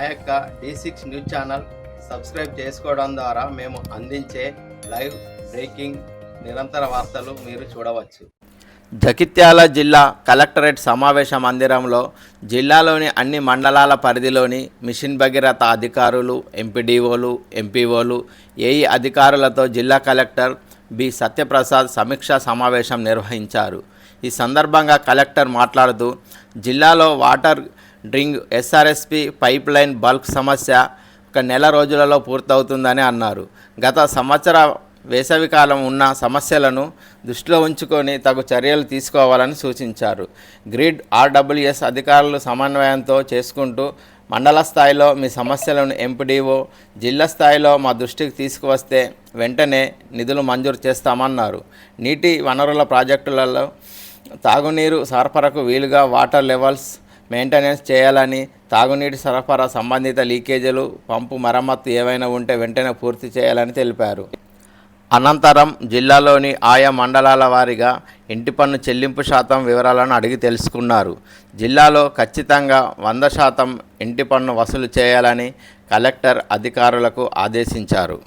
మా యొక్క D six news channel subscribe చేసుకోవడం ద్వారా మేము అందించే లైవ్ బ్రేకింగ్ నిరంతర వార్తలు మీరు చూడవచ్చు. జగిత్యాల జిల్లా కలెక్టరేట్ సమావేశ మందిరంలో జిల్లాలోని అన్ని మండలాల పరిధిలోని మిషన్ భగీరథ అధికారులు ఎంపీడీఓలు ఎంపీఓలు ఏఈ అధికారులతో జిల్లా కలెక్టర్ బి సత్యప్రసాద్ సమీక్షా సమావేశం నిర్వహించారు. ఈ సందర్భంగా కలెక్టర్ మాట్లాడుతూ జిల్లాలో water drink SRSP pipeline bulk సమస్య ఒక నెల రోజులలో పూర్తవుతుందని అన్నారు. గత సంవత్సర వేసవికాలం ఉన్న సమస్యలను దృష్టిలో ఉంచుకొని తగు చర్యలు తీసుకోవాలని సూచించారు. గ్రిడ్ ఆర్డబ్ల్యూఎస్ అధికారులు సమన్వయంతో చేసుకుంటూ మండల స్థాయిలో మీ సమస్యలను ఎంపీడీఓ జిల్లా స్థాయిలో మా దృష్టికి తీసుకువస్తే వెంటనే నిధులు మంజూరు చేస్తామన్నారు. నీటి వనరుల ప్రాజెక్టులలో తాగునీరు సరఫరాకు వీలుగా వాటర్ లెవెల్స్ మెయింటెనెన్స్ చేయాలని తాగునీటి సరఫరా సంబంధిత లీకేజీలు పంపు మరమ్మత్తు ఏవైనా ఉంటే వెంటనే పూర్తి చేయాలని తెలిపారు. అనంతరం జిల్లాలోని ఆయా మండలాల వారీగా ఇంటి పన్ను చెల్లింపు శాతం వివరాలను అడిగి తెలుసుకున్నారు. జిల్లాలో ఖచ్చితంగా వంద శాతం ఇంటి పన్ను వసూలు చేయాలని కలెక్టర్ అధికారులకు ఆదేశించారు.